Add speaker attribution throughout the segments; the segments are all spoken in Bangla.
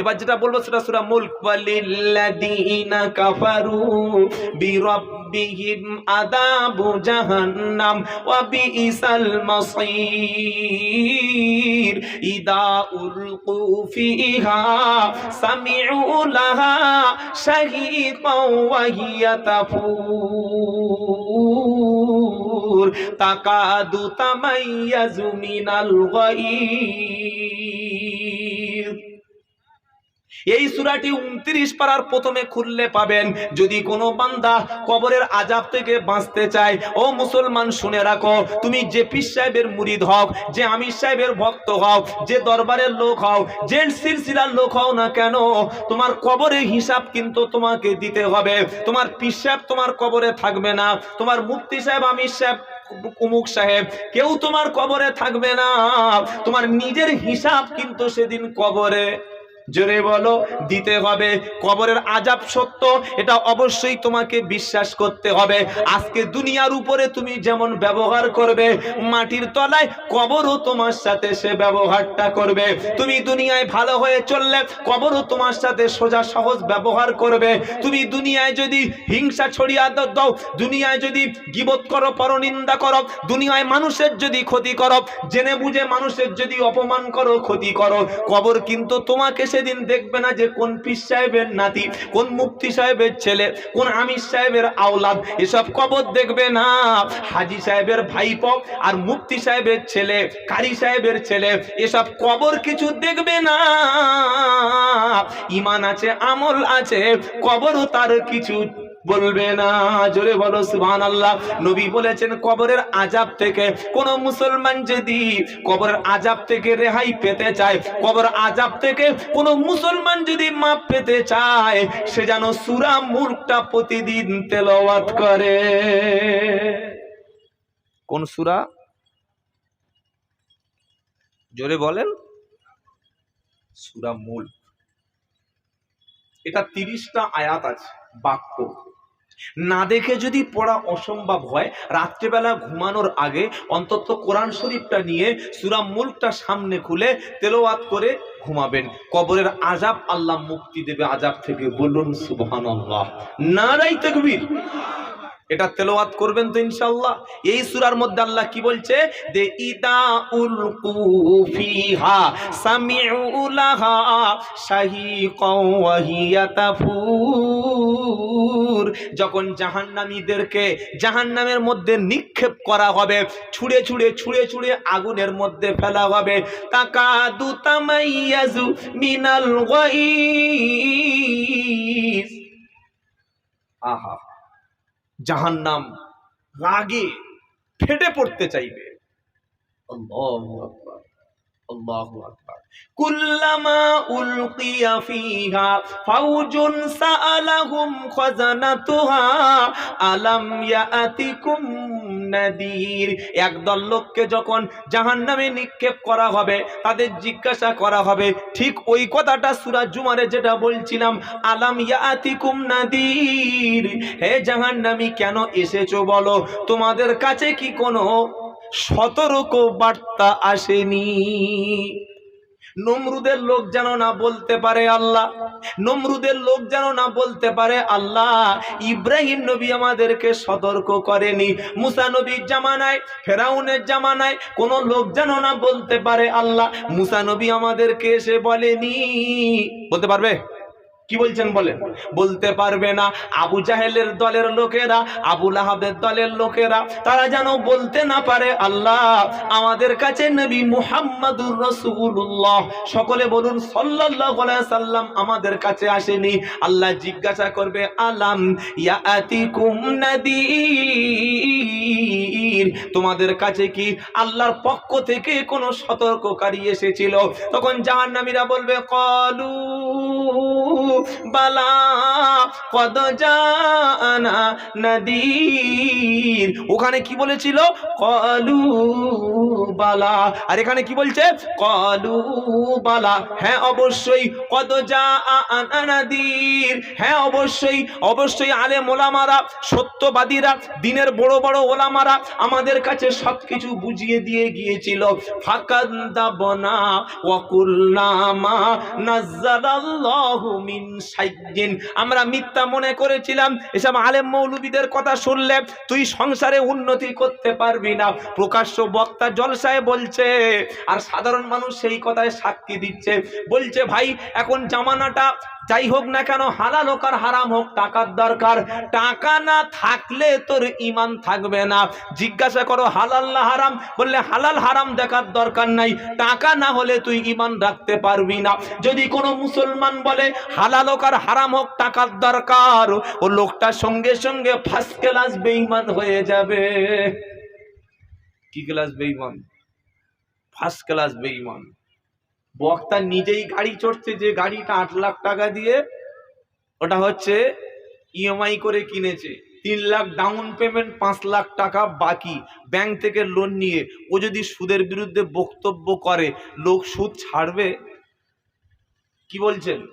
Speaker 1: এবার যেটা বলব সেটা সুরা মুলক, ওয়ালিল্লাযীনা কাফারু বিরাব্বিহিম আযাবু জাহান্নাম ওয়া বিইসাল মাসীর, ইদা উলকু ফিহা সামিউ লাহা শাহীকাও ওয়া হিয়া তাফুর, তাকাদু তামাইয়াজু মিনাল গায়র এই সুরাটি উনত্রিশ পারার প্রথমে খুললে পাবেন। যদি কোনো বান্দা কবরের আজাব থেকে বাঁচতে চায়, ও মুসলমান শুনে রাখো, তুমি যে পীর সাহেবের মুরিদ হও, যে আমির সাহেবের ভক্ত হও, যে দরবারের লোক হও, যে সিলসিলার লোক হও না কেন, তোমার কবরের হিসাব কিন্তু তোমাকে দিতে হবে। তোমার পীর সাহেব তোমার কবরে থাকবে না, তোমার মুফতি সাহেব, আমির সাহেব, কুমুক সাহেব, কেউ তোমার কবরে থাকবে না। তোমার নিজের হিসাব কিন্তু সেদিন কবরে জোরে বলো, দিতে হবে। কবরের আজাব সত্য, এটা অবশ্যই তোমাকে বিশ্বাস করতে হবে। আজকে দুনিয়ার উপরে তুমি যেমন ব্যবহার করবে, মাটির তলায় কবরও তোমার সাথে সে ব্যবহারটা করবে। তুমি দুনিয়ায় ভালো হয়ে চললে কবরও তোমার সাথে সোজা সহজ ব্যবহার করবে। তুমি দুনিয়ায় যদি হিংসা ছড়িয়ে দাও, দুনিয়ায় যদি গিবত করো, পরনিন্দা করো, দুনিয়ায় মানুষের যদি ক্ষতি করো, জেনে বুঝে মানুষের যদি অপমান করো, ক্ষতি করো, কবর কিন্তু তোমাকে সেদিন দেখবে না যে কোন পীর সাহেবের নাতি, কোন মুফতি সাহেবের ছেলে, কোন আমির সাহেবের আওলাদ। এসব কবর দেখবে না। হাজি সাহেবের ভাইপ আর মুফতি সাহেবের ছেলে, কারি সাহেবের ছেলে, এসব কবর কিছু দেখবে না। ইমান আছে, আমল আছে কবরও তার কিছু বলবে না, জোরে বলো সুবহান আল্লাহ নবী বলেছেন, কবরের আজাব থেকে কোন মুসলমান যদি কবরের আজাব থেকে রেহাই পেতে চায়, কবর আজাব থেকে কোন মুসলমান যদি মাপ পেতে চায়, সে যেন সুরা মুলকটা প্রতিদিন তেলাওয়াত করে। কোন সুরা? জোরে বলেন। সুরা মুল এটা তিরিশটা আয়াত আছে, বাক্য। না দেখে যদি পড়া অসম্ভব হয়, রাত্রেবেলা ঘুমানোর আগে অন্তত কোরআন শরীফটা নিয়ে সুরা মুলকটা সামনে খুলে তেলোয়াত করে ঘুমাবেন। কবরের আজাব আল্লাহ মুক্তি দেবে আজাব থেকে বলুন সুবহান আল্লাহ নারাই তকবীর। এটা তেলাওয়াত করবেন তো ইনশাআল্লাহ। এই সুরার মধ্যে আল্লাহ কি বলছে? দে ইদা উলকু ফিহা সামিউ লাহা শাহীকাও ওয়া তাফুর যখন জাহান্নামীদেরকে জাহান্নামের মধ্যে নিক্ষেপ করা হবে, ছুঁড়ে ছুঁড়ে ছুঁড়ে ছুঁড়ে আগুনের মধ্যে ফেলা হবে, তাকাদু তামাইয়াজু মিনাল গাইস আহা, জাহান্নাম রাগে ফেটে পড়তে চাইবে। আল্লাহু আকবার। একদল লোককে যখন জাহান্নামে নিক্ষেপ করা হবে, তাদের জিজ্ঞাসা করা হবে, ঠিক ওই কথাটা সূরা জুমারে যেটা বলছিলাম, আলাম ইয়াতিকুম নাদির। হে জাহান্নামী, কেন এসেছ বলো? তোমাদের কাছে কি কোনো সতর্ক বার্তা আসেনি। নমরুদের লোক যেন না বলতে পারে আল্লাহ, নমরুদের লোক যেন না বলতে পারে আল্লাহ, ইব্রাহিম নবী আমাদেরকে সতর্ক করেনি, মুসা নবীর জামানায়, ফেরাউনের জামানায় কোন লোক যেন না বলতে পারে আল্লাহ, মুসা নবী আমাদেরকে এসে বলেনি। বলতে পারবে? কি বলছেন বলেন? বলতে পারবে না আবু জাহেলের দলের লোকেরা, আবু লাহাবের দলের লোকেরা। তারা যেন বলতে না পারে, আল্লাহ আমাদের কাছে নবী মুহাম্মাদুর রসুল্লাহ সকলে বলুন আলাইহি সাল্লাম আমাদের কাছে আসেনি। আল্লাহ জিজ্ঞাসা করবে, আলাম ইয়াতিকুম তোমাদের কাছে কি আল্লাহর পক্ষ থেকে কোনো সতর্ককারী এসেছিল? তখন জাহান্নামীরা বলবে, কলু নাদির। ওখানে কি বলেছিল? কলু বালা। আর এখানে কি বলছে? কলু বালা। হ্যাঁ অবশ্যই কত যা আনাদির হ্যাঁ অবশ্যই অবশ্যই আলে মোলামারা সত্যবাদীরা, দিনের বড় বড় ওলামারা আমাদের কাছে সবকিছু বুঝিয়ে দিয়ে গিয়েছিল। ফাকান্দাবনা ওয়াকুলনামা নাজ্জালাল্লাহু মিন সাইয়্যিন আমরা মিথ্যা মনে করেছিলাম, এসব আলেম মৌলবীদের কথা শুনলে তুই সংসারে উন্নতি করতে পারবি না। প্রকাশ্য বক্তা জলসায় বলছে, আর সাধারণ মানুষ সেই কথায় সাক্ষী দিচ্ছে। বলছে, ভাই, এখন জামানাটা যাই হোক না কেন, হালাল হোক আর হারাম হোক, টাকার দরকার। টাকা না থাকলে তোর ইমান থাকবে না। জিজ্ঞাসা করো, হালাল না হারাম? বললে, হালাল হারাম দেখার দরকার নাই। টাকা না হলে তুই ইমান রাখতে পারবি না। যদি কোনো মুসলমান বলে, হালাল হোক আর হারাম হোক, টাকার দরকার, ও লোকটা সঙ্গে সঙ্গে ফার্স্ট ক্লাস বেইমান হয়ে যাবে। কি ক্লাস বেইমান ফার্স্ট ক্লাস বেইমান বক্তা নিজেই গাড়ি চড়ছে যে গাড়িটা আট লাখ টাকা দিয়ে ওটা হচ্ছে ইএমআই করে কিনেছে। তিন লাখ ডাউন পেমেন্ট পাঁচ লাখ টাকা বাকি। ব্যাংক থেকে লোন নিয়ে। ও যদি সুদের বিরুদ্ধে বক্তব্য করে, লোক সুদ ছাড়বে? কি বলছেন?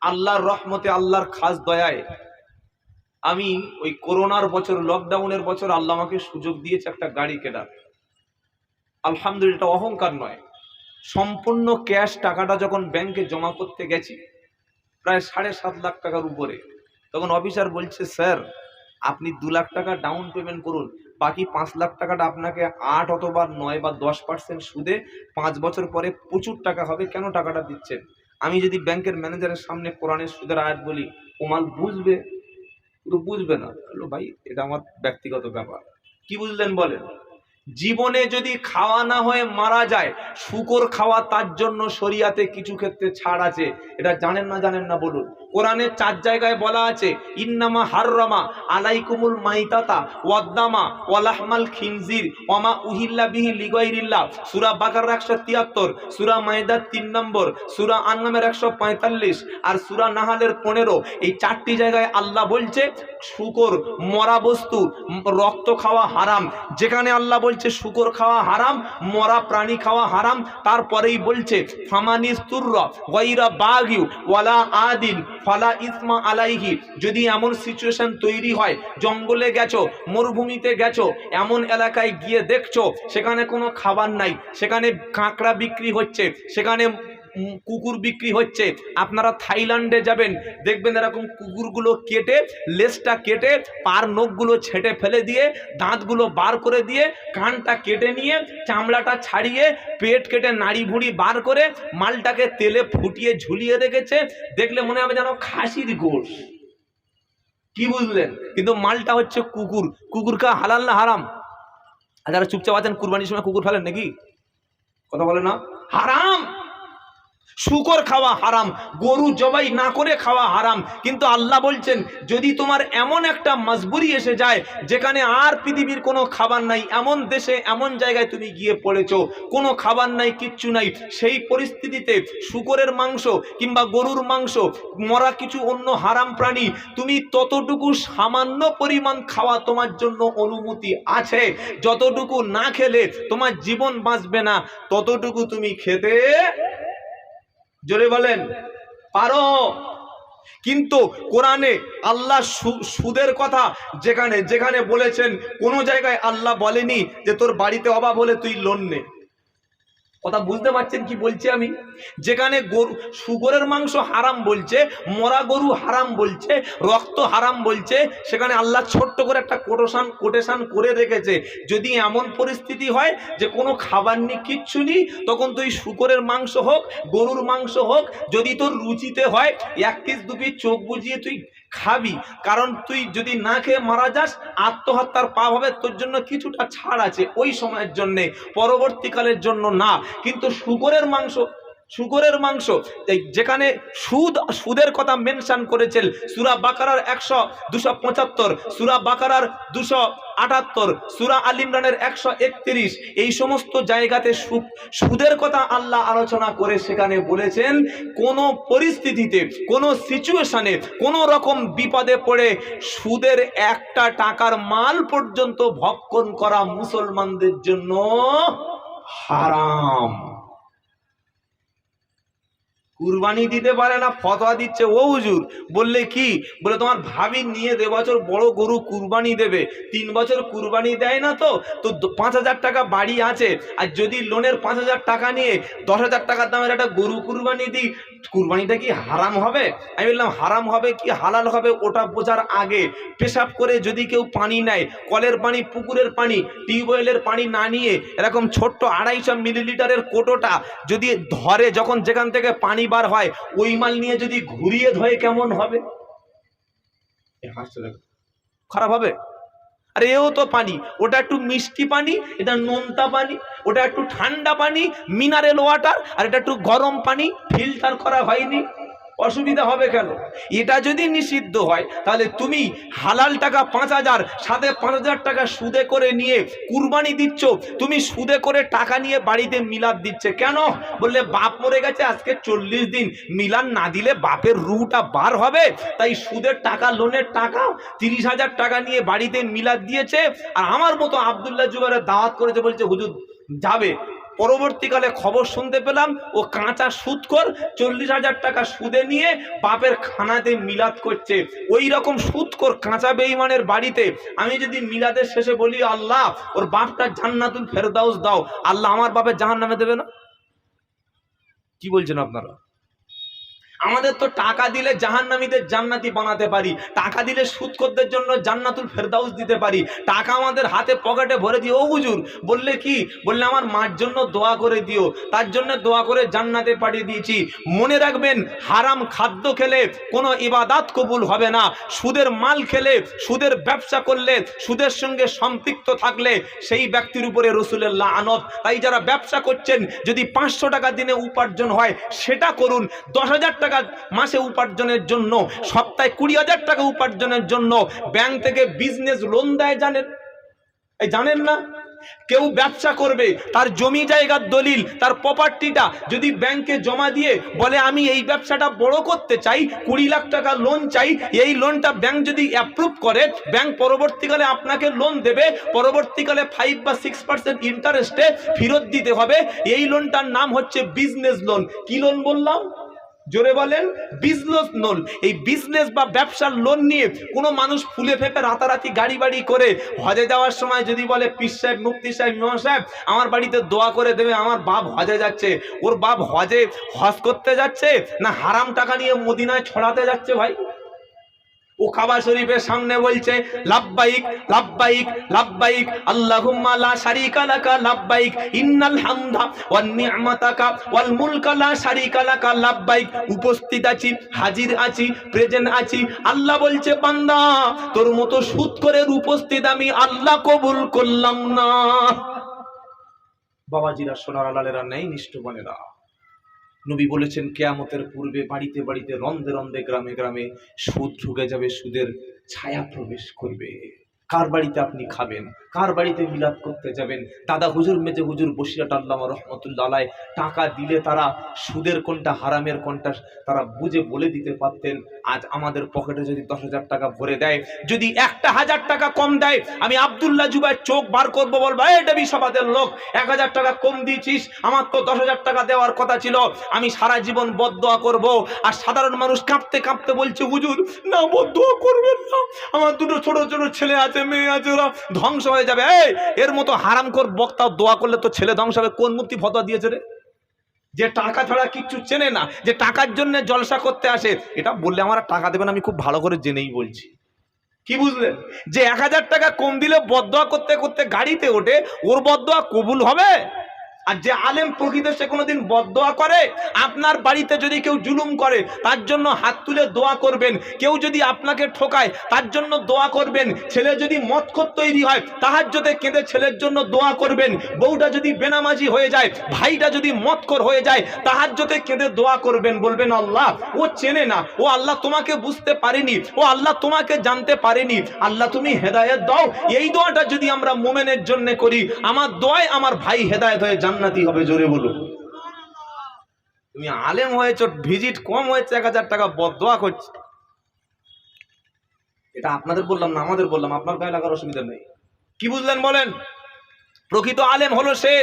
Speaker 1: আল্লাহর রহমতে, আল্লাহর খাস দয়ায়। আমি ওই করোনার বছর লকডাউনের বছর আল্লাহ আমাকে সুযোগ দিয়েছে একটা গাড়ি কেনার। আলহামদুলিল্লাহ, এটা অহংকার নয়। সম্পূর্ণ ক্যাশ টাকাটা যখন ব্যাংকে জমা করতে গেছি, প্রায় সাড়ে সাত লাখ টাকার উপরে, তখন অফিসার বলছে, স্যার, আপনি দু লাখ টাকা ডাউন পেমেন্ট করুন, বাকি পাঁচ লাখ টাকাটা আপনাকে আট অথবা নয় বা দশ পার্সেন্ট সুদে পাঁচ বছর পরে প্রচুর টাকা হবে, কেন টাকাটা দিচ্ছেন? আমি যদি ব্যাংকের ম্যানেজারের সামনে কোরআনের সুদের আয়াত বলি, ও মাল বুঝবে? পুরো বুঝবে না। ভাই, এটা আমার ব্যক্তিগত ব্যাপার। কি বুঝলেন বলেন? জীবনে যদি খাওয়া না হয়ে মারা যায়, শুকর খাওয়া তার জন্য শরিয়াতে কিছু ক্ষেত্রে ছাড় আছে। এটা জানেন না জানেন না বলুন। কোরআনে চার জায়গায় বলা আছে, ইন্নামা হাররামা আলাইকুমুল মাইতাতা ওয়াদ্দামা ওয়ালাহমাল খিনজির ওয়ামা উহিল্লা বিহি লিগাইরিল্লাহ। সূরা বাকার একশো তিয়াত্তর, সূরা মাইদার তিন নম্বর, সূরা আননামের একশো পঁয়তাল্লিশ আর সূরা নাহালের পনেরো। এই চারটি জায়গায় আল্লাহ বলছে, শুকর, মরা বস্তু, রক্ত খাওয়া হারাম। যেখানে আল্লাহ বলছে শুকর খাওয়া হারাম, মরা প্রাণী খাওয়া হারাম, তারপরেই বলছে, ফামানিস তুর্রা গৈরা বাগিউ, ওয়ালা আদিন ফালা ইসমা আলাইহি, যদি এমন সিচুয়েশন তৈরি হয়, জঙ্গলে গেছো, মরুভূমিতে গেছো, এমন এলাকায় গিয়ে দেখছ, সেখানে কোনো খাবার নাই, সেখানে কাঁকড়া বিক্রি হচ্ছে, সেখানে কুকুর বিক্রি হচ্ছে, আপনারা থাইল্যান্ডে যাবেন, দেখবেন এরকম কুকুরগুলো কেটে, লেজটা কেটে, পার নখগুলো ছেটে ফেলে দিয়ে, দাঁতগুলো বার করে দিয়ে, কানটা কেটে নিয়ে, চামড়াটা ছাড়িয়ে, পেট কেটে নাড়ি ভুড়ি বার করে, মালটাকে তেলে ফুটিয়ে ঝুলিয়ে রেখেছে, দেখলে মনে হবে যেন খাসির গোশ। কি বুঝলেন? কিন্তু মালটা হচ্ছে কুকুর কুকুর কা হালাল না হারাম? আর যারা চুপচাপ আছেন, কুরবানির সময় কুকুর ফেলেন নাকি? কথা বলে না? হারাম! শুকর খাওয়া হারাম, গরু জবাই না করে খাওয়া হারাম। কিন্তু আল্লাহ বলছেন, যদি তোমার এমন একটা মজবুরি এসে যায়, যেখানে আর পৃথিবীর কোনো খাবার নাই, এমন দেশে, এমন জায়গায় তুমি গিয়ে পড়েছ, কোনো খাবার নাই, কিচ্ছু নাই, সেই পরিস্থিতিতে শুকরের মাংস কিংবা গরুর মাংস, মরা কিছু অন্য হারাম প্রাণী, তুমি ততটুকু সামান্য পরিমাণ খাওয়া তোমার জন্য অনুমতি আছে। যতটুকু না খেলে তোমার জীবন বাঁচবে না, ততটুকু তুমি খেতে জোরে বলেন, পারো। কিন্তু কোরআনে আল্লাহ সুদের কথা যেখানে যেখানে বলেছেন, কোনো জায়গায় আল্লাহ বলেনি যে তোর বাড়িতে অভাব হলে তুই লোন নে। কথা বুঝতে পারছেন কি বলছি আমি? যেখানে গরু শুকরের মাংস হারাম বলছে, মরা গরু হারাম বলছে, রক্ত হারাম বলছে, সেখানে আল্লাহ ছোট্ট করে একটা কোটেশন, কোটেশান করে রেখেছে। যদি এমন পরিস্থিতি হয় যে কোনো খাবার নেই কিচ্ছু নেই, তখন তুই শুকরের মাংস হোক, গরুর মাংস হোক, যদি তোর রুচিতে হয়, এক পিস দু পিস চোখ বুঝিয়ে তুই খাবি। কারণ তুই যদি না খেয়ে মারা যাস, আত্মহত্যার পাপ হবে, তোর জন্য কিছুটা ছাড় আছে। ওই সময়ের জন্যে, পরবর্তীকালের জন্য না। কিন্তু শুকরের মাংস শুকরের মাংস। যেখানে সুদ, সুদের কথা মেনশন করেছেন, সুরা বাকারার একশো দুশো পঁচাত্তর, সুরা বাকারার দুশো আটাত্তর, সুরা আল ইমরানের একশো একত্রিশ, এই সমস্ত জায়গাতে সুদের কথা আল্লাহ আলোচনা করে সেখানে বলেছেন, কোনো পরিস্থিতিতে, কোনো সিচুয়েশনে কোনো রকম বিপদে পড়ে সুদের একটা টাকার মাল পর্যন্ত ভক্ষণ করা মুসলমানদের জন্য হারাম। কুরবানি দিতে পারে না, ফতোয়া দিচ্ছে। ও হুজুর, বললে কি? বলে তোমার ভাবি নিয়ে দে বছর বড় গরু কুরবানি দেবে। তিন বছর কুরবানি দেয় না তো? তো পাঁচ হাজার টাকা বাড়ি আছে। আর যদি লোনের পাঁচ হাজার টাকা নিয়ে দশ হাজার টাকার দামের একটা গরু কুরবানি দিই, কুরবানিটা কি হারাম হবে? আমি বললাম, হারাম হবে কি? হালাল হবে ওটা বোঝার আগে পেশাব করে যদি কেউ পানি নেয়, কলের পানি, পুকুরের পানি টিউবওয়েলের পানি না নিয়ে এরকম ছোট্ট আড়াইশো মিলিলিটারের কোটোটা যদি ধরে, যখন যেখান থেকে পানি বার হয় ওই মাল নিয়ে যদি ঘুরিয়ে ধয়ে কেমন হবে। খারাপ হবে? আর এও তো পানি। ওটা একটু মিষ্টি পানি এটা নোনতা পানি ওটা একটু ঠান্ডা পানি মিনারেল ওয়াটার আর এটা একটু গরম পানি ফিল্টার করা হয়নি। অসুবিধা হবে কেন? এটা যদি নিষিদ্ধ হয়, তাহলে তুমি হালাল টাকা পাঁচ হাজার, সাথে পাঁচ হাজার টাকা সুদে করে নিয়ে কুরবানি দিচ্ছ। তুমি সুদে করে টাকা নিয়ে বাড়িতে মিলাদ দিচ্ছে। কেন? বললে বাপ মরে গেছে, আজকে চল্লিশ দিন। মিলান না দিলে বাপের রুটা বার হবে। তাই সুদের টাকা, লোনের টাকা তিরিশ হাজার টাকা নিয়ে বাড়িতে মিলাদ দিয়েছে। আর আমার মতো আবদুল্লাহ জুবারের দাওয়াত করেছে, বলছে, হুজুর, যাবে। পরবর্তীকালে খবর শুনতে পেলাম, ও কাঁচা সুদ কর চল্লিশ হাজার টাকা সুদে নিয়ে বাপের খানাতে মিলাদ করছে। ওই রকম সুদ কর কাঁচা বেইমানের বাড়িতে আমি যদি মিলাদের শেষে বলি, আল্লাহ, ওর বাপটা জান্নাতুল ফেরদাউস দাও। আল্লাহ আমার বাপের জাহান নামে দেবে না? কি বলছেন আপনারা? আমাদের তো টাকা দিলে জাহান্নামীদের জান্নাতি বানাতে পারি। টাকা দিলে সুদকরদের জন্য জান্নাতুল ফেরদাউস দিতে পারি। টাকা আমাদের হাতে পকেটে ভরে দিও। ও হুজুর, বললে কি? বললে আমার মার জন্য দোয়া করে দিও। তার জন্য দোয়া করে জান্নাতে পাঠিয়ে দিয়েছি। মনে রাখবেন, হারাম খাদ্য খেলে কোনো ইবাদাত কবুল হবে না। সুদের মাল খেলে, সুদের ব্যবসা করলে, সুদের সঙ্গে সম্পৃক্ত থাকলে সেই ব্যক্তির উপরে রসুলের আনত তাই যারা ব্যবসা করছেন, যদি পাঁচশো টাকা দিনে উপার্জন হয়, সেটা করুন। দশ হাজার টাকা মাসে উপার্জনের জন্য, সপ্তাহে কুড়ি হাজার টাকা উপার্জনের জন্য ব্যাংক থেকে বিজনেস লোন দেয় জানেন? এই জানেন না? কেউ ব্যবসা করবে, তার জমি জায়গার দলিল, তার প্রপার্টিটা যদি ব্যাংকে জমা দিয়ে বলে, আমি এই ব্যবসাটা বড় করতে চাই, কুড়ি লাখ টাকা লোন চাই, এই লোনটা ব্যাংক যদি অ্যাপ্রুভ করে ব্যাংক পরবর্তীকালে আপনাকে লোন দেবে, পরবর্তীকালে ফাইভ বা সিক্স পার্সেন্ট ইন্টারেস্টে ফেরত দিতে হবে, এই লোনটার নাম হচ্ছে বিজনেস লোন কি লোন বললাম? জোরে বলেন বিজনেস লোন এই বিজনেস বা ব্যবসার লোন নিয়ে কোনো মানুষ ফুলে ফেপে রাতারাতি গাড়ি বাড়ি করে হজে যাওয়ার সময় যদি বলে পিস সাহেব মুক্তি সাহেব, ইমাম সাহেব, আমার বাড়িতে দোয়া করে দেবে, আমার বাপ হজে যাচ্ছে। ওর বাপ হজে হজ করতে যাচ্ছে না হারাম টাকা নিয়ে মদিনায় ছড়াতে যাচ্ছে ভাই? কাবা শরীফের সামনে বলছে, লাব্বাইক লাব্বাইক লাব্বাইক, আল্লাহুম্মা লা শারীকা লাকা, লাব্বাইক, ইন্নাল হামদা ওয়ান নি'মাতাকা ওয়াল মুলকা লা শারীকা লাকা, লাব্বাইক, উপস্থিত আছি, হাজির আছি, প্রেজেন্ট আছি। আল্লাহ বলছে, বান্দা, তোর মতো সুদ করে উপস্থিত আমি আল্লাহ কবুল করলাম না। বাবাজিরা সোনার আলালেরা নেই নিষ্ঠবানেরা নবী বলেছেন, কেয়ামতের পূর্বে বাড়িতে বাড়িতে রন্ধে রন্ধে গ্রামে গ্রামে সুদ ঢুকে যাবে, সুদের ছায়া প্রবেশ করবে। কার বাড়িতে আপনি খাবেন? কার বাড়িতে মিলাদ করতে যাবেন? দাদা হুজুর মেজে হুজুর বসিরাট আল্লামা রহমতুল্লাহ টাকা দিলে তারা সুদের কোনটা, হারামের কোনটা তারা বুঝে বলে দিতে পারতেন। আজ আমাদের পকেটে যদি দশ হাজার টাকা ভরে দেয়, যদি একটা হাজার টাকা কম দেয়, আমি আবদুল্লাহ জুবাই চোখ বার করব, বলব এটা বিশ্ববাদের লোক, এক হাজার টাকা কম দিয়েছিস, আমার তো দশ হাজার টাকা দেওয়ার কথা ছিল, আমি সারা জীবন বদোয়া করব। আর সাধারণ মানুষ কাঁপতে কাঁপতে বলছে, হুজুর, না বদোয়া করবেন না। আমার দুটো ছোট ছোট ছেলে আছে ধ্বংস হয়ে যাবে। এর মতো হারামখোর বক্তা দোয়া করলে তো ছেলে ধ্বংস হবে। কোন মুক্তি ফতোয়া দিয়েছে রে? যে টাকা ছাড়া কিচ্ছু চেনে না, যে টাকার জন্য জলসা করতে আসে, এটা বললে আমার টাকা দেবেন আমি খুব ভালো করে জেনেই বলছি। কি বুঝলেন? যে এক হাজার টাকা কম দিলে বদোয়া করতে করতে গাড়িতে ওঠে, ওর বদোয়া কবুল হবে? আর যে আলেম প্রকৃত সে কোনোদিন বদোয়া করে? আপনার বাড়িতে যদি কেউ জুলুম করে, তার জন্য হাত তুলে দোয়া করবেন। কেউ যদি আপনাকে ঠোকায়, তার জন্য দোয়া করবেন। ছেলে যদি মৎখর তৈরি হয় তাহার যদি কেঁদে ছেলের জন্য দোয়া করবেন। বউটা যদি বেনামাজি হয়ে যায়, ভাইটা যদি মৎকর হয়ে যায় তাহার যদি কেঁদে দোয়া করবেন। বলবেন, আল্লাহ, ও চেনে না। ও আল্লাহ তোমাকে বুঝতে পারেনি। ও আল্লাহ তোমাকে জানতে পারেনি। আল্লাহ, তুমি হেদায়েত দাও। এই দোয়াটা যদি আমরা মোমেনের জন্য করি, আমার দোয়ায় আমার ভাই হেদায়েত হয়ে জান্নাতি হবে জোরে বলুন। তুমি আলেম হয়েছ, ভিজিট কম হয়েছে এক হাজার টাকা বদোয়া করছে। এটা আপনাদের বললাম না, আমাদের বললাম, আপনার গায়ে লাগার অসুবিধা নেই। কি বুঝলেন বলেন? প্রকৃত আলেম হলো সে,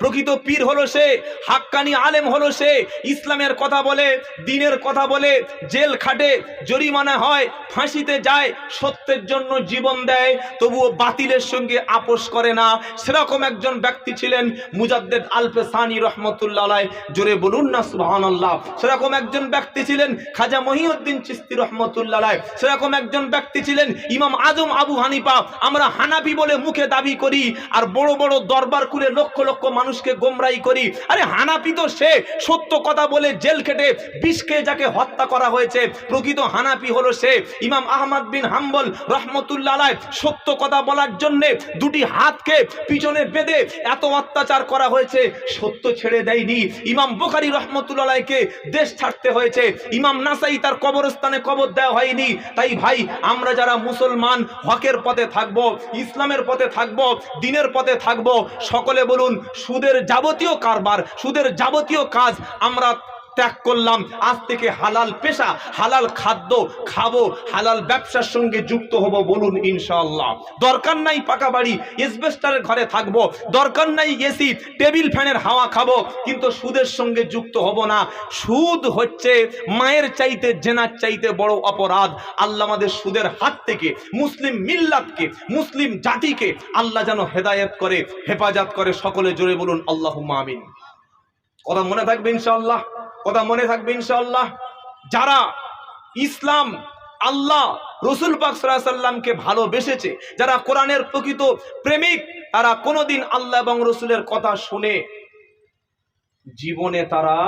Speaker 1: প্রকৃত পীর হলো সে, হাক্কানি আলেম হলো সে ইসলামের কথা বলে, দিনের কথা বলে, জেল খাটে, জরিমানা হয়, ফাঁসিতে যায়, সত্যের জন্য জীবন দেয়, তবুও বাতিলের সঙ্গে আপোষ করে না সেরকম একজন ব্যক্তি ছিলেন মুজাদ্দেদ আলফে সানি রহমতুল্লাহ। জোরে বলুন না, সুবহানাল্লাহ সেরকম একজন ব্যক্তি ছিলেন খাজা মহিউদ্দিন চিস্তি রহমতুল্লাহ। সেরকম একজন ব্যক্তি ছিলেন ইমাম আজম আবু হানিফা আমরা হানাফি বলে মুখে দাবি করি, আর বড় বড় দরবার খুলে লক্ষ লক্ষ মানুষকে গোমরাই করি। আরে হানাফি তো সে সত্য কথা বলে জেল খেটে বিষকে যাকে হত্যা করা হয়েছে, প্রকৃত হানাফি হলো সে। ইমাম আহমদ বিন হাম্বল রহমতুল্লাহ সত্য কথা বলার জন্যে দুটি হাতকে পিছনে বেঁধে এত অত্যাচার করা হয়েছে, সত্য ছেড়ে দেয়নি। ইমাম বুখারি রহমতুল্লাহকে দেশ ছাড়তে হয়েছে। ইমাম নাসাই তার কবরস্থানে কবর দেওয়া হয়নি। তাই ভাই, আমরা যারা মুসলমান, হকের পথে থাকব, ইসলামের পথে থাকব, দিনের পথে থাকব সকলে বলুন সুদের যাবতীয় কারবার সুদের যাবতীয় কাজ আমরা ত্যাগ করলাম। আজ থেকে হালাল পেশা, হালাল খাদ্য খাব, হালাল ব্যবসার সঙ্গে যুক্ত হব বলুন ইনশাআল্লাহ। দরকার নাই পাকা বাড়ি এসবেস্টারের ঘরে থাকব। দরকার নাই এসি, টেবিল ফ্যানের হাওয়া খাব। কিন্তু সুদের সঙ্গে যুক্ত হব না। সুদ হচ্ছে মায়ের চাইতে, জেনার চাইতে বড় অপরাধ। আল্লাহ আমাদের সুদের হাত থেকে, মুসলিম মিল্লাতকে, মুসলিম জাতিকে আল্লাহ যেন হেদায়েত করে, হেফাজত করে সকলে জোরে বলুন আল্লাহ মামিন কথা মনে থাকবে ইনশাআল্লাহ? কথা মনে থাকবে ইনশাল্লাহ যারা ইসলাম আল্লাহ রসুল পাক সাল্লামকে ভালোবেসেছে, যারা কোরআনের প্রকৃত প্রেমিক, তারা কোনোদিন আল্লাহ এবং রসুলের কথা শুনে জীবনে তারা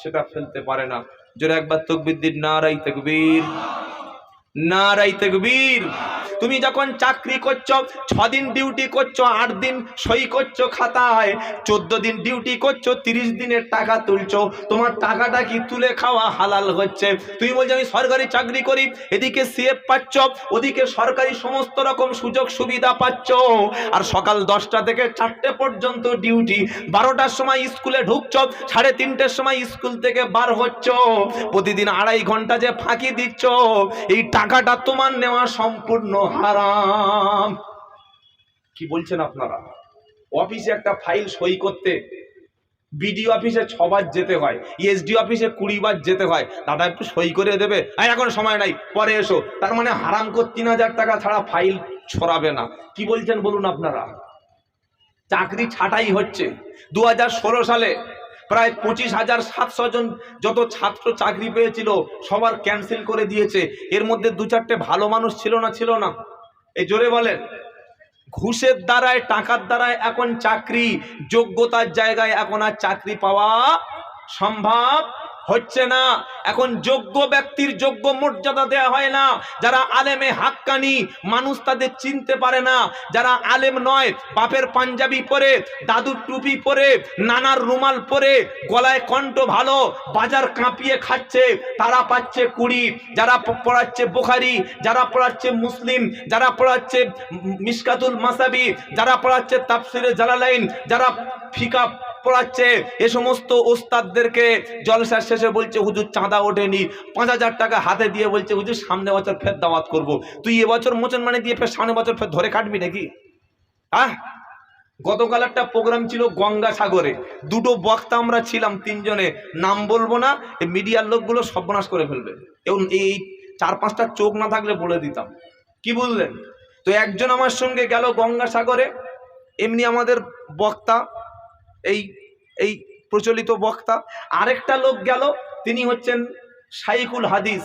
Speaker 1: সেটা ফেলতে পারে না। যারা একবার তকবির দিন নারাই তকবীর। নারাই তকবীর। তুমি যখন চাকরি করছ ছ দিন ডিউটি করছ, আট দিন সই করছ খাতায়, চোদ্দ দিন ডিউটি করছ, তিরিশ দিনের টাকা তুলছো, তোমার টাকাটা কি তুলে খাওয়া হালাল হচ্ছে? তুমি বলছো, আমি সরকারি চাকরি করি, এদিকে সিএফ পাচ্ছ, ওদিকে সরকারি সমস্ত রকম সুযোগ সুবিধা পাচ্ছ। আর সকাল দশটা থেকে চারটে পর্যন্ত ডিউটি, বারোটার সময় স্কুলে ঢুকছ, সাড়ে তিনটের সময় স্কুল থেকে বার হচ্ছ, প্রতিদিন আড়াই ঘণ্টা যে ফাঁকি দিচ্ছ, এই টাকাটা তোমার নেওয়া সম্পূর্ণ হারাম। কি বলছেন আপনারা? অফিসে একটা ফাইল সই করতে বিডিও অফিসে ছবার যেতে হয় এসডি অফিসে কুড়ি বার যেতে হয়। দাদা একটু সই করে দেবে? আর এখন সময় নাই, পরে এসো। তার মানে হারাম কর তিন হাজার টাকা ছাড়া ফাইল ছড়াবে না। কি বলছেন বলুন আপনারা? চাকরি ছাটাই হচ্ছে। দু হাজার ষোলো সালে প্রায় পঁচিশ হাজার সাতশো জন যত ছাত্র চাকরি পেয়েছিল, সবার ক্যান্সেল করে দিয়েছে। এর মধ্যে দু চারটে ভালো মানুষ ছিল না ছিল না। এই জোরে বলেন। ঘুষের দ্বারায়, টাকার দ্বারায় এখন চাকরি, যোগ্যতার জায়গায় এখন আর চাকরি পাওয়া সম্ভব হচ্ছে না। এখন যোগ্য ব্যক্তির যোগ্য মর্যাদা দেয়া হয় না। যারা আলেমে হাক্কানি, মানুষ তাদের চিনতে পারে না। যারা আলেম নয়, বাপের পাঞ্জাবি পরে, দাদুর টুপি পরে, নানার রুমাল পরে, গলায় কণ্ঠ ভালো, বাজার কাঁপিয়ে খাচ্ছে, তারা পাচ্ছে কুড়ি। যারা পড়াচ্ছে বোখারি, যারা পড়াচ্ছে মুসলিম, যারা পড়াচ্ছে ম- মিশকাতুল মাসাবি, যারা পড়াচ্ছে তাফসিরে জালালাইন, যারা ফিকা পড়াচ্ছে। এ সমস্ত ওস্তাদদেরকে জলসার শেষে বলছে, হুজুর, চাঁদা ওঠেনি। পাঁচ হাজার টাকা হাতে দিয়ে বলছে, হুজুর, সামনে বছর ফের দাওয়াত করব। তুই এবছর মোচন মানে দিয়ে ফের সামনে বছর ফের ধরে কাটবি নাকি? আহ! গতকাল একটা প্রোগ্রাম ছিল গঙ্গাসাগরে দুটো বক্তা আমরা ছিলাম তিনজনে। নাম বলব না মিডিয়ার লোকগুলো সর্বনাশ করে ফেলবে। এবং এই চার পাঁচটা চোখ না থাকলে বলে দিতাম। কি বুঝলেন তো একজন আমার সঙ্গে গেল গঙ্গাসাগরে এমনি আমাদের বক্তা এই এই প্রচলিত বক্তা। আরেকটা লোক গেল, তিনি হচ্ছেন শাইকুল হাদিস।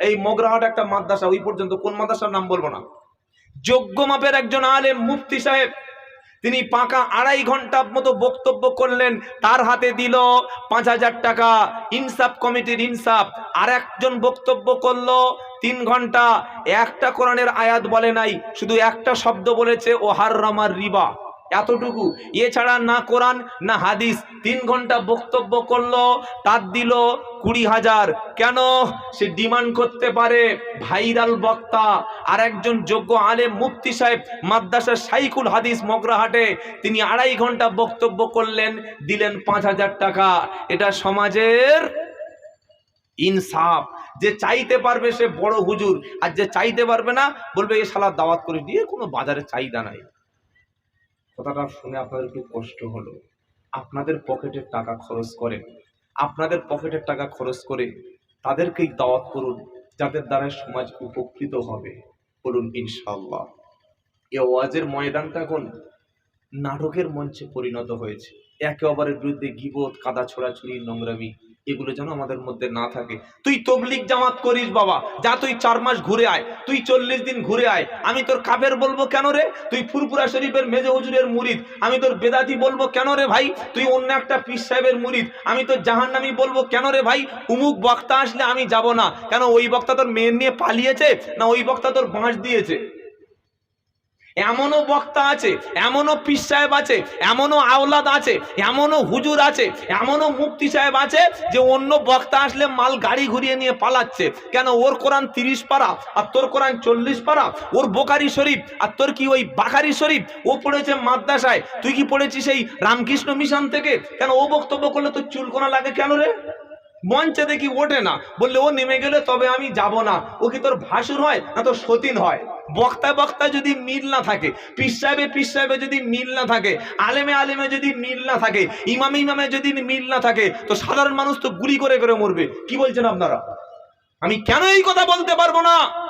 Speaker 1: এই মোগরাহাট একটা মাদ্রাসা, ওই পর্যন্ত কোন মাদ্রাসার নাম বলব না। যোগ্য মাপের একজন আলেম, মুফতি সাহেব। তিনি পাকা আড়াই ঘণ্টা মতো বক্তব্য করলেন, তার হাতে দিল পাঁচ হাজার টাকা ইনসাফ কমিটির ইনসাফ। আর একজন বক্তব্য করল, তিন ঘণ্টা, একটা কোরআনের আয়াত বলে নাই, শুধু একটা শব্দ বলেছে, ও হার রিবা। এতটুকু। এছাড়া না কোরআন, না হাদিস। তিন ঘণ্টা বক্তব্য করল, তার দিল কুড়ি হাজার। কেন? সে ডিমান্ড করতে পারে ভাইরাল বক্তা। আর একজন যোগ্য আলেম মুফতি সাহেব মাদ্রাসার সাইকুল হাদিস মগরাহাটে, তিনি আড়াই ঘণ্টা বক্তব্য করলেন, দিলেন পাঁচ হাজার টাকা। এটা সমাজের ইনসাফ। যে চাইতে পারবে সে বড় হুজুর, আর যে চাইতে পারবে না, বলবে এ শালা দাওয়াত করে দিয়ে কোনো বাজারে চাহিদা নাই। কথাটা শুনে আপনাদের একটু কষ্ট হলো। আপনাদের পকেটের টাকা খরচ করেন। আপনাদের পকেটের টাকা খরচ করে তাদেরকেই দাওয়াত করুন, যাদের দ্বারা সমাজ উপকৃত হবে। বলুন ইনশাল্লাহ এ ওয়াজের ময়দানটা এখন নাটকের মঞ্চে পরিণত হয়েছে। একে অপরের বিরুদ্ধে গিবত, কাদা ছোড়াছুড়ি, নোংরামি এগুলো যেন আমাদের মধ্যে না থাকে। তুই তবলিক জামাত করিস বাবা, যা তুই চার মাস ঘুরে আয়, তুই চল্লিশ দিন ঘুরে আয়। আমি তোর কাফের বলব কেন রে? তুই ফুরপুরা শরীফের মেজে হুজুরের মুরিদ। আমি তোর বেদাতি বলব কেন রে ভাই? তুই অন্য একটা পীর সাহেবের মুরিদ। আমি তোর জাহান্নামি বলব কেন রে ভাই? উমুক বক্তা আসলে আমি যাব না। কেন ওই বক্তা তোর মেয়ের নিয়ে পালিয়েছে? না ওই বক্তা তোর বাঁশ দিয়েছে? এমনও বক্তা আছে, এমনও পীর সাহেব আছে, এমনও আওলাদ আছে, এমনও হুজুর আছে, এমনও মুক্তি সাহেব আছে যে অন্য বক্তা আসলে মাল গাড়ি ঘুরিয়ে নিয়ে পালাচ্ছে। কেন? ওর কোরআন তিরিশ পারা, আর তোর কোরআন চল্লিশ পারা, ওর বোকারি শরীফ, আর তোর কি ওই বাকারি শরীফ? ও পড়েছে মাদ্রাসায়, তুই কি পড়েছিস এই রামকৃষ্ণ মিশন থেকে? কেন ও বক্তব্য করলে তোর চুলকোনা লাগে কেন রে? মঞ্চে দেখি ওঠে না, বললে ও নেমে গেলে তবে আমি যাব না। ও কি তোর ভাসুর হয় না তোর সতীন হয়? বক্তা বক্তা যদি মিল না থাকে, পীর সাহেবে যদি মিল না থাকে, আলেমে আলেমে যদি মিল না থাকে, ইমামে ইমামে যদি মিল না থাকে, তো সাধারণ মানুষ তো গুলি করে করে মরবে। কি বলছেন আপনারা? আমি কেন এই কথা বলতে পারব না?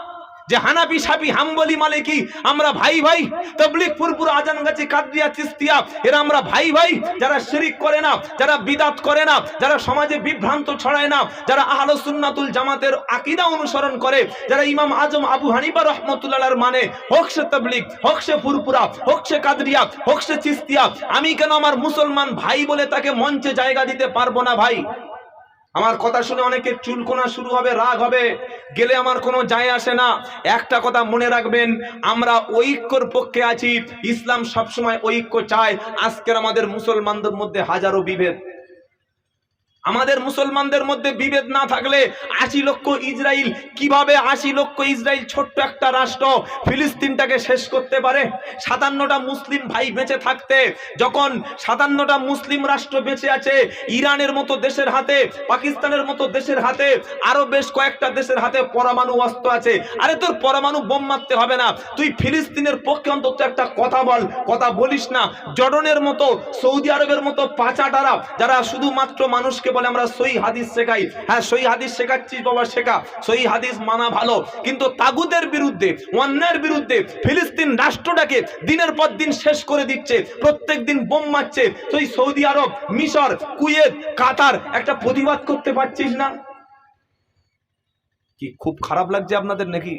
Speaker 1: যে হানাপি সাপি হাম্বলি মালিকি, আমরা ভাই ভাই তবলিক ফুরপুর আজান গাছি কাদিয়া চিস্তিয়া, এরা আমরা ভাই ভাই, যারা শিরিক করে না, যারা বিদাত করে না, যারা সমাজে বিভ্রান্ত ছড়ায় না, যারা আহলে সুন্নাতুল জামাতের আকীদা অনুসরণ করে, যারা ইমাম আজম আবু হানিফা রহমতুল্লাহর মানে হোক সে তবলিক হোক সে ফুরপুরা হোক সে কাদরিয়া হোক চিস্তিয়া, আমি কেন আমার মুসলমান ভাই বলে তাকে মঞ্চে জায়গা দিতে পারব না ভাই? আমার কথা শুনে অনেকের চুলকোনা শুরু হবে, রাগ হবে। গেলে আমার কোনো যায় আসে না। একটা কথা মনে রাখবেন, আমরা ঐক্যর পক্ষে আছি। ইসলাম সবসময় ঐক্য চায়। আজকের আমাদের মুসলমানদের মধ্যে হাজারো বিভেদ। আমাদের মুসলমানদের মধ্যে বিভেদ না থাকলে আশি লক্ষ ইসরায়েল কীভাবে আশি লক্ষ ইসরায়েল ছোট্ট একটা রাষ্ট্র ফিলিস্তিনটাকে শেষ করতে পারে? সাতান্নটা মুসলিম ভাই বেঁচে থাকতে, যখন সাতান্নটা মুসলিম রাষ্ট্র বেঁচে আছে, ইরানের মতো দেশের হাতে, পাকিস্তানের মতো দেশের হাতে, আরও বেশ কয়েকটা দেশের হাতে পরমাণু অস্ত্র আছে। আরে তোর পরমাণু বোম মারতে হবে না। তুই ফিলিস্তিনের পক্ষে অন্তত একটা কথা বল, কথা বলিস না। জর্ডনের মতো, সৌদি আরবের মতো পাচাটারা যারা শুধুমাত্র মানুষকে বলে আমরা সই হাদিস শেখাই। হ্যাঁ সই হাদিস শেখাচ্ছিস বাবা, শেখা। সই হাদিস মানা ভালো। কিন্তু তাগুদের বিরুদ্ধে অন্যায়ের বিরুদ্ধে ফিলিস্তিন রাষ্ট্রটাকে দিনের পর দিন শেষ করে দিচ্ছে, প্রত্যেক দিন বোম মারছে। তুই সৌদি আরব, মিশর, কুয়েত, কাতার একটা প্রতিবাদ করতে পারছিস না? কি খুব খারাপ লাগছে আপনাদের নাকি?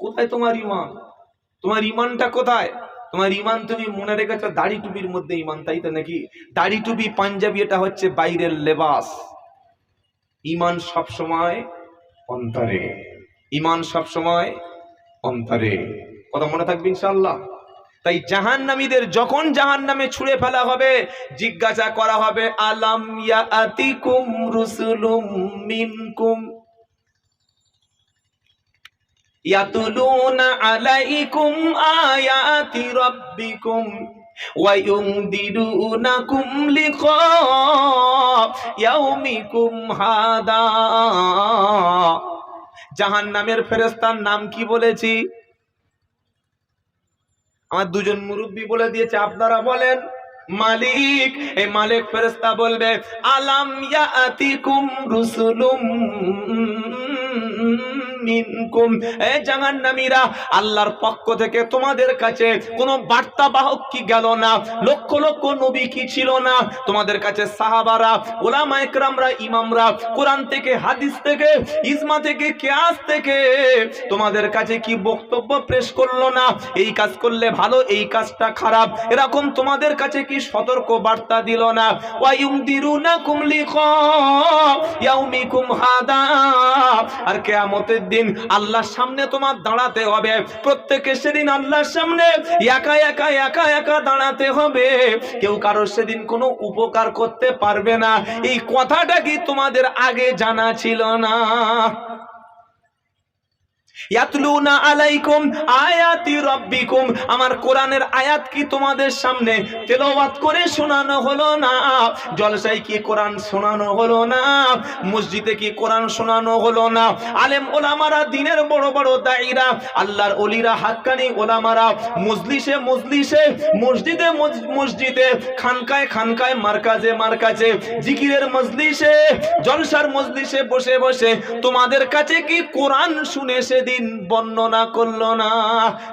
Speaker 1: কোথায় তোমার ইমান? তোমার ইমানটা কোথায়? তোমার ইমান তুমি মনে রেখেছো, দাড়ি টুপির মধ্যে ইমান তাই তো নাকি? দাড়ি টুপি, পাঞ্জাবি, এটা হচ্ছে বাইরের লেবাস। ইমান সব সময় অন্তরে। ইমান সব সময় অন্তরে। কথা মনে থাকবে ইনশাআল্লাহ? তাই জাহান্নামীদের যখন জাহান্নামে ছুঁড়ে ফেলা হবে, জিজ্ঞাসা করা হবে, আলাম ইয়াতিকুম রুসুলুম মিনকুম? ইয়াতুলুনা আলাইকুম আয়াতি রাব্বিকুম وينذرونكم لقاء يومكم هذا জাহান্নামের ফেরেশতার নাম কি বলেছি আমার দুজন মুরব্বী বলে দিয়েছে আপনারা বলেন মালিক এই মালিক ফেরেশতা বলবে আলাম ইয়াতিকুম রুসুলুম মিনকুম। এ জাহান্নামীরা, আল্লাহর পক্ষ থেকে তোমাদের কাছে কোনো বার্তা বাহক কি গেল না? লক্ষ লক্ষ নবী কি ছিল না? তোমাদের কাছে সাহাবারা, ওলামা একরামরা, ইমামরা, কোরআন থেকে, হাদিস থেকে ইসমা থেকে, কেয়াস থেকে তোমাদের কাছে কি বক্তব্য পেশ করল না? এই কাজ করলে ভালো, এই কাজটা খারাপ। এরকম তোমাদের কাছে কি সতর্ক বার্তা দিল না? আর কিয়ামতের দিন আল্লাহর সামনে তোমার দাঁড়াতে হবে। প্রত্যেকে সেদিন আল্লাহর সামনে একা একা একা একা দাঁড়াতে হবে। কেউ কারোর সেদিন কোনো উপকার করতে পারবে না। এই কথাটা কি তোমাদের আগে জানা ছিল না? ইয়াতলুনা আলাইকুম আয়াতি রাব্বিকুম। আমার কোরআনের আয়াত কি তোমাদের সামনে? তেলাওয়াত করে শোনানো হলো না? কি কোরআন শোনানো হলো না? মসজিদে কি কোরআন শোনানো হলো না? আলেম ওলামারা, দিনের বড় বড় দায়ীরা, আল্লাহর অলিরা হাক্কানি ওলামারা, মজলিসে মজলিসে, মসজিদে মসজিদে, খানকায় খানকায়, মার্কাজে মার্কাজে, জিকিরের মজলিসে, জলসার মজলিসে বসে বসে তোমাদের কাছে কি কোরআন শুনে সেদিন বর্ণনা করল না।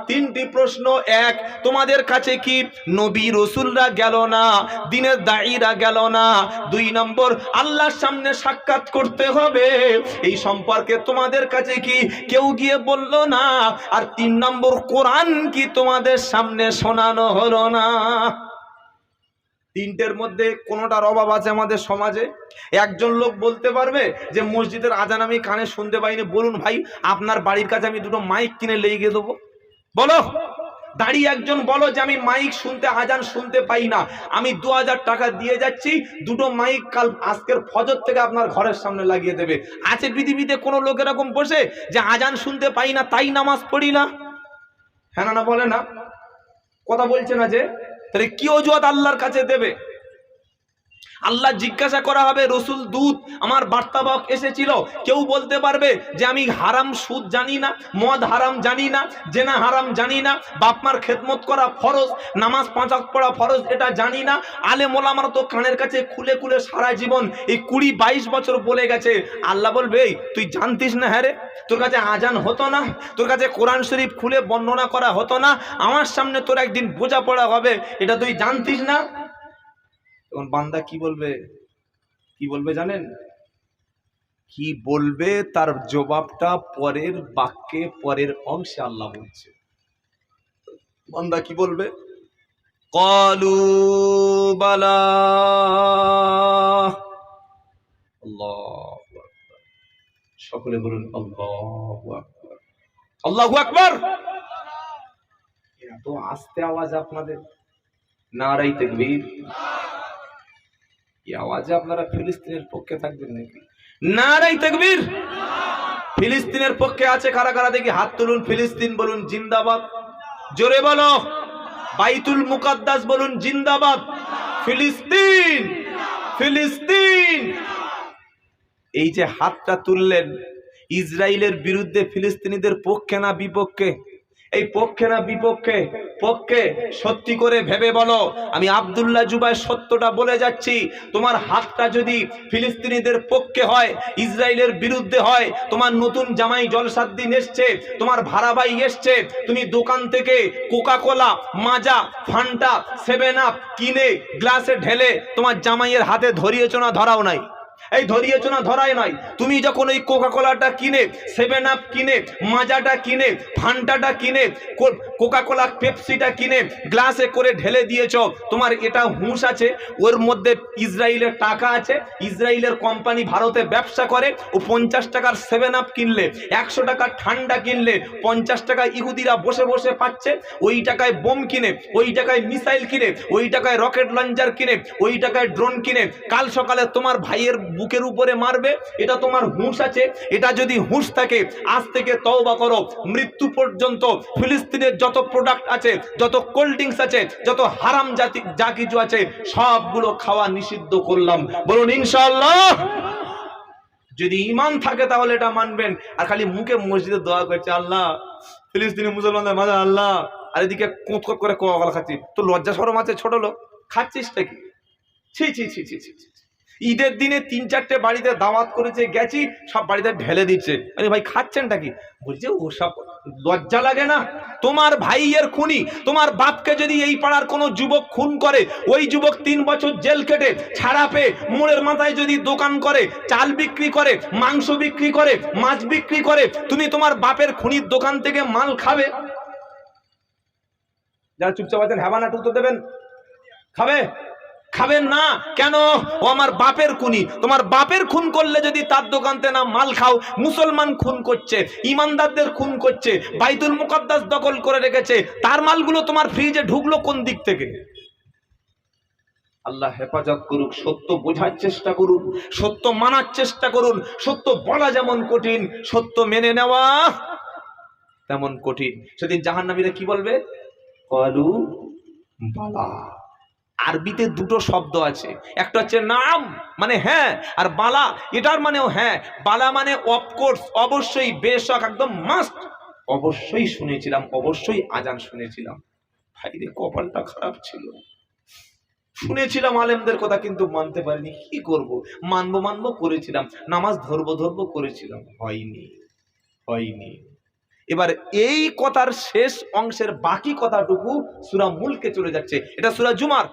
Speaker 1: তিনটি প্রশ্ন, এক, তোমাদের কাছে কি নবী রসুলরা গেল না, দিনের দায়ীরা গেল না? দুই নম্বর, আল্লাহর সামনে সাক্ষাৎ করতে হবে। এই সম্পর্কে তোমাদের কাছে কি কেউ গিয়ে বলল না? আর তিন নম্বর, কোরআন কি তোমাদের সামনে শোনানো হলো না? তিনটের মধ্যে কোনোটার অভাব আছে আমাদের সমাজে? একজন লোক বলতে পারবে যে, মসজিদের আজান আমি কানে শুনতে পাইনি। বলুন ভাই, আপনার বাড়ির কাছে আমি দুটো মাইক কিনে লেগে দেবো। বলো। দাঁড়িয়ে একজন বলো যে, আমি মাইক শুনতে, আজান শুনতে পাই না। আমি দু হাজার টাকা দিয়ে যাচ্ছি, দুটো মাইক কাল আজকের ফজর থেকে আপনার ঘরের সামনে লাগিয়ে দেবে। আছে পৃথিবীতে কোনো লোক এরকম বসে যে, আজান শুনতে পাই না, তাই নামাজ পড়ি না? হ্যাঁ না না, বলে না। কথা বলছে না যে? তাহলে কি অজুহাত আল্লাহর কাছে দেবে? আল্লাহ জিজ্ঞাসা করা হবে রসুল দুধ আমার বার্তাবক এসেছিল। কেউ বলতে পারবে যে আমি হারাম সুদ জানি না মদ হারাম জানি না জেনা হারাম জানি না বাপমার খেদমত করা ফরজ নামাজ পাঁচাক পড়া ফরজ এটা জানি না। আলে মোলামার তো কানের কাছে খুলে খুলে সারা জীবন এই কুড়ি বাইশ বছর বলে গেছে। আল্লাহ বলবে "এই, তুই জানতিস না হ্যাঁ রে? তোর কাছে আজান হতো না তোর কাছে কোরআন শরীফ খুলে বর্ণনা করা হতো না আমার সামনে তোর একদিন বোঝাপড়া হবে এটা তুই জানতিস না? তখন বান্দা কি বলবে? কি বলবে জানেন? কি বলবে তার জবাবটা পরের বাক্যে, পরের অংশে আল্লাহ বলছে। বান্দা কি বলবে? কলু বালা সকলে বলুন আল্লাহু আকবার! এত আস্তে আওয়াজ আপনাদের। নারাই তাকবীর। এই আওয়াজে আপনারা ফিলিস্তিনের পক্ষে থাকবেন নাকি? নারাই তাকবীর। ফিলিস্তিনের পক্ষে আছে কারা কারা? দেখি হাত তুলুন ফিলিস্তিন বলুন জিন্দাবাদ। জোরে বলো। বাইতুল মুকাদ্দাস বলুন জিন্দাবাদ। ফিলিস্তিন। ফিলিস্তিন। এই যে হাতটা তুললেন ইসরায়েলের বিরুদ্ধে ফিলিস্তিনিদের পক্ষে না বিপক্ষে? এই পক্ষে না বিপক্ষে? পক্ষে? সত্যি করে ভেবে বলো। আমি আব্দুল্লাহ জুবাই সত্যটা বলে যাচ্ছি। তোমার হাতটা যদি ফিলিস্তিনিদের পক্ষে হয়, ইসরায়েলের বিরুদ্ধে হয়, তোমার নতুন জামাই জলসাদ্দিন এসছে, তোমার ভাড়াবাই এসছে, তুমি দোকান থেকে কোকা কোলা মাজা, ফান্টা, সেভেন আপ কিনে গ্লাসে ঢেলে তোমার জামাইয়ের হাতে ধরিয়েছ না, ধরাও নাই। এই ধরিয়েছো না ধরাই নাই। তুমি যখন ওই কোকা কোলাটা কিনে সেভেন আপ কিনে, মাজাটা কিনে ফান্টাটা কিনে কোকা কোলা পেপসিটা কিনে গ্লাসে করে ঢেলে দিয়েছ, তোমার এটা হুঁশ আছে? ওর মধ্যে ইসরায়েলের টাকা আছে। ইসরায়েলের কোম্পানি ভারতে ব্যবসা করে, ও পঞ্চাশ টাকার সেভেন আপ কিনলে, একশো টাকার ঠান্ডা কিনলে, পঞ্চাশ টাকা ইহুদিরা বসে বসে পাচ্ছে, ওই টাকায় বোম কিনে, ওই টাকায় মিসাইল কিনে, ওই টাকায় রকেট লঞ্চার কিনে, ওই টাকায় ড্রোন কিনে, কাল সকালে তোমার ভাইয়ের বুকের উপরে মারবে, এটা তোমার হুঁশ আছে। এটা যদি হুঁশ থাকে, আজ থেকে তওবা করো। মৃত্যু পর্যন্ত ফিলিস্তিনের যত প্রোডাক্ট আছে, যত কোল্ড ড্রিঙ্কস আছে, যত হারাম জাতি যা কিছু আছে, সবগুলো খাওয়া নিষিদ্ধ করলাম। বলুন, ইনশাআল্লাহ। যদি ইমান থাকে তাহলে এটা মানবেন। আর খালি মুখে মসজিদে দোয়া করছে, আল্লাহ, ফিলিস্তিনি মুসলমানদের মাঝে আল্লাহ, আর এদিকে কোঁত করে কোয়া খাচ্ছি। তো লজ্জা সরম আছে, ছোট লোক। খাচ্ছিসটা কি ছি ছি ছি ছি ছি ছি। ঈদের দিনে তিন চারটে বাড়িতে দাওয়াত করেছে, গেছি, সব বাড়িতে ঢেলে দিচ্ছে। আরে ভাই, খাচ্ছেনটা কি? বলছে, ও সব লজ্জা লাগে না? তোমার ভাইয়ের খুনি, তোমার বাপকে যদি এই পাড়ার কোনো যুবক খুন করে, ওই যুবক তিন বছর জেল কেটে ছাড়া পেয়ে মোড়ের মাথায় যদি দোকান করে, চাল বিক্রি করে, মাংস বিক্রি করে, মাছ বিক্রি করে, তুমি তোমার বাপের খুনির দোকান থেকে মাল খাবে? যারা চুপচাপ আছেন হ্যাবানা টুতো দেবেন। খাবে? খাবেন না? কেন? ও আমার বাপের খুনি। তোমার বাপের খুন করলে যদি তার দোকানতে না মাল খাও, মুসলমান খুন করছে, ইমানদারদের খুন করছে, বাইতুল মুকাদ্দাস দখল করে রেখেছে, তার মালগুলো তোমার ফ্রিজে ঢুকলো কোন দিক থেকে? আল্লাহ হেফাজত করুক, সত্য বোঝার চেষ্টা করুন সত্য মানার চেষ্টা করুন, সত্য বলা যেমন কঠিন, সত্য মেনে নেওয়া তেমন কঠিন। সেদিন জাহান্নামীরা কি বলবে? কলু, বালা। আরবিতে দুটো শব্দ আছে। একটা হচ্ছে নাম মানে হ্যাঁ আর বালা, এটার মানেও হ্যাঁ। বালা মানে অফকোর্স অবশ্যই বেশক, একদম মাস্ট অবশ্যই শুনেছিলাম, অবশ্যই আজান শুনেছিলাম। ভাই রে, কপালটা খারাপ ছিল। শুনেছিলাম আলেমদের কথা, কিন্তু মানতে পারিনি। কি করব? মানবো মানবো করেছিলাম। নামাজ ধরবো ধরবো করেছিলাম। হয়নি হয়নি। এবার এই কথার শেষ অংশের বাকি কথাটুকু সুরা মুলকে চলে যাচ্ছে। এটা সুরা জুমার।